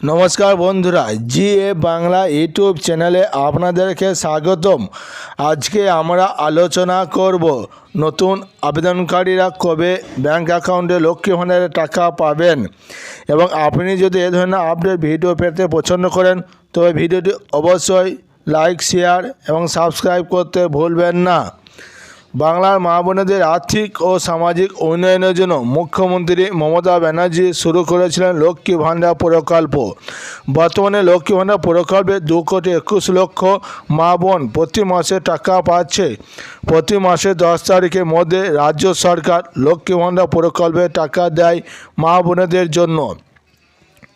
নমস্কার বন্ধুরা জি এ বাংলা ইউটিউব চ্যানেলে আপনাদেরকে স্বাগতম। আজকে আমরা আলোচনা করব নতুন আবেদনকারীরা কবে ব্যাংক অ্যাকাউন্টে লক্ষ্মী টাকা পাবেন। এবং আপনি যদি এ ধরনের আপডেট ভিডিও পেতে পছন্দ করেন, তবে ভিডিওটি অবশ্যই লাইক, শেয়ার এবং সাবস্ক্রাইব করতে ভুলবেন না। বাংলার মা বোনেদের আর্থিক ও সামাজিক উন্নয়নের জন্য মুখ্যমন্ত্রী মমতা ব্যানার্জি শুরু করেছিলেন লক্ষ্মী ভাণ্ডার প্রকল্প। বর্তমানে লক্ষ্মী ভাণ্ডার প্রকল্পে দু কোটি একুশ লক্ষ মা বোন প্রতি মাসে টাকা পাচ্ছে। প্রতি মাসে দশ তারিখের মধ্যে রাজ্য সরকার লক্ষ্মী ভাণ্ডার প্রকল্পে টাকা দেয় মা বোনেদের জন্য।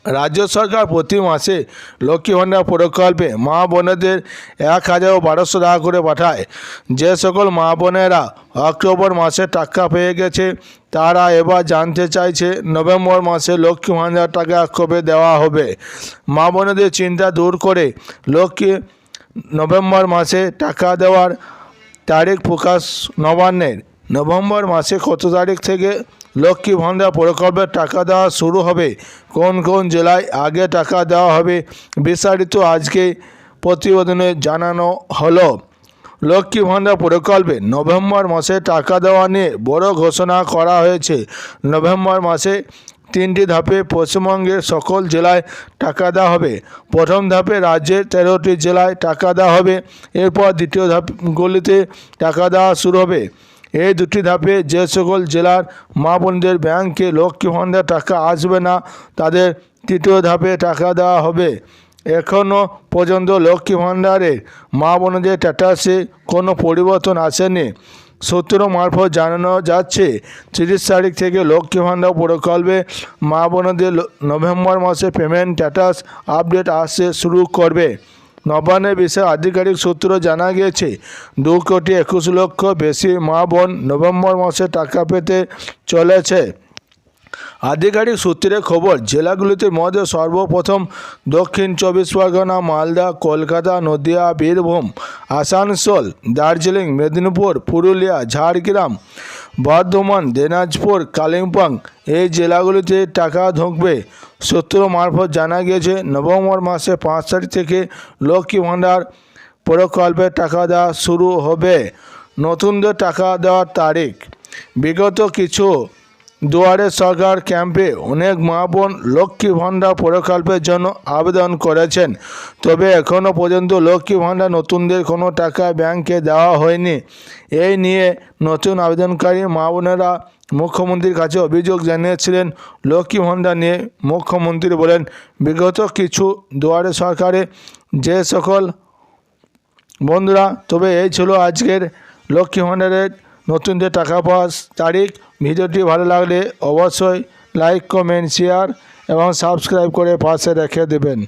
রাজ্য সরকার প্রতি মাসে লক্ষ্মী ভাণ্ডার প্রকল্পে মা বোনেদের এক হাজার বারোশো টাকা করে পাঠায়। যে সকল মা বোনেরা অক্টোবর মাসে টাকা পেয়ে গেছে, তারা এবার জানতে চাইছে নভেম্বর মাসে লক্ষ্মী ভাণ্ডার টাকা কবে দেওয়া হবে। মা বোনেদের চিন্তা দূর করে লক্ষ্মী নভেম্বর মাসে টাকা দেওয়ার তারিখ প্রকাশ নবান্নের। নভেম্বর মাসে কত তারিখ থেকে লক্ষ্মী ভাণ্ডার প্রকল্পের টাকা দেওয়া শুরু হবে। কোন কোন জেলায় আগে টাকা দেওয়া হবে বিস্তারিত আজকে প্রতিবেদনে জানানো হলো। লক্ষ্মী ভাণ্ডার প্রকল্পে নভেম্বর মাসে টাকা দেওয়া নিয়ে বড় ঘোষণা করা হয়েছে। নভেম্বর মাসে তিনটি ধাপে পশ্চিমবঙ্গের সকল জেলায় টাকা দেওয়া হবে। প্রথম ধাপে রাজ্যের তেরোটি জেলায় টাকা দেওয়া হবে। এরপর দ্বিতীয় ধাপগুলিতে টাকা দেওয়া শুরু হবে। এই দুটি ধাপে যে সকল জেলার মা বোনদের ব্যাংকে লক্ষ্মী ভাণ্ডার টাকা আসবে না, তাদের তৃতীয় ধাপে টাকা দেওয়া হবে। এখনও পর্যন্ত লক্ষ্মী ভাণ্ডারে মা বোনদের স্ট্যাটাসে কোনো পরিবর্তন আসেনি। সূত্র মারফত জানানো যাচ্ছে, তিরিশ তারিখ থেকে লক্ষ্মী ভাণ্ডার প্রকল্পে মা বোনদের নভেম্বর মাসে পেমেন্ট স্ট্যাটাস আপডেট আসতে শুরু করবে। নবান্নের বিষয়ে আধিকারিক সূত্র জানা গিয়েছে, দু কোটি একুশ লক্ষ বেশি মা বোন নভেম্বর মাসে টাকা পেতে চলেছে। আধিকারিক সূত্রে খবর, জেলাগুলিতে মধ্যে সর্বপ্রথম দক্ষিণ চব্বিশ পরগনা, মালদা, কলকাতা, নদিয়া, বীরভূম, আসানসোল, দার্জিলিং, মেদিনীপুর, পুরুলিয়া, ঝাড়গ্রাম, বর্ধমান, দিনাজপুর, কালিম্পং এই জেলাগুলিতে টাকা ঢুকবে। সূত্র মারফত জানা গিয়েছে, নভেম্বর মাসে পাঁচ তারিখ থেকে লক্ষ্মী ভাণ্ডার প্রকল্পে টাকা দেওয়া শুরু হবে। নতুনদের টাকা দেওয়ার তারিখ। বিগত কিছু দুয়ারে সরকার ক্যাম্পে অনেক মা বোন লক্ষ্মী ভাণ্ডার প্রকল্পের জন্য আবেদন করেছেন। তবে এখনও পর্যন্ত লক্ষ্মী ভাণ্ডার নতুনদের কোনো টাকা ব্যাংকে দেওয়া হয়নি। এই নিয়ে নতুন আবেদনকারী মা বোনেরা মুখ্যমন্ত্রীর কাছে অভিযোগ জানিয়েছিলেন। লক্ষ্মী ভাণ্ডার নিয়ে মুখ্যমন্ত্রী বলেন, বিগত কিছু দুয়ারে সরকারে যে সকল বন্ধুরা, তবে এই ছিল আজকের লক্ষ্মী ভাণ্ডারের নতুনদের টাকা পাস তারিখ, ভিডিওটি ভালো লাগলে অবশ্যই লাইক কমেন্ট শেয়ার এবং সাবস্ক্রাইব করে পাশে রেখে দেবেন।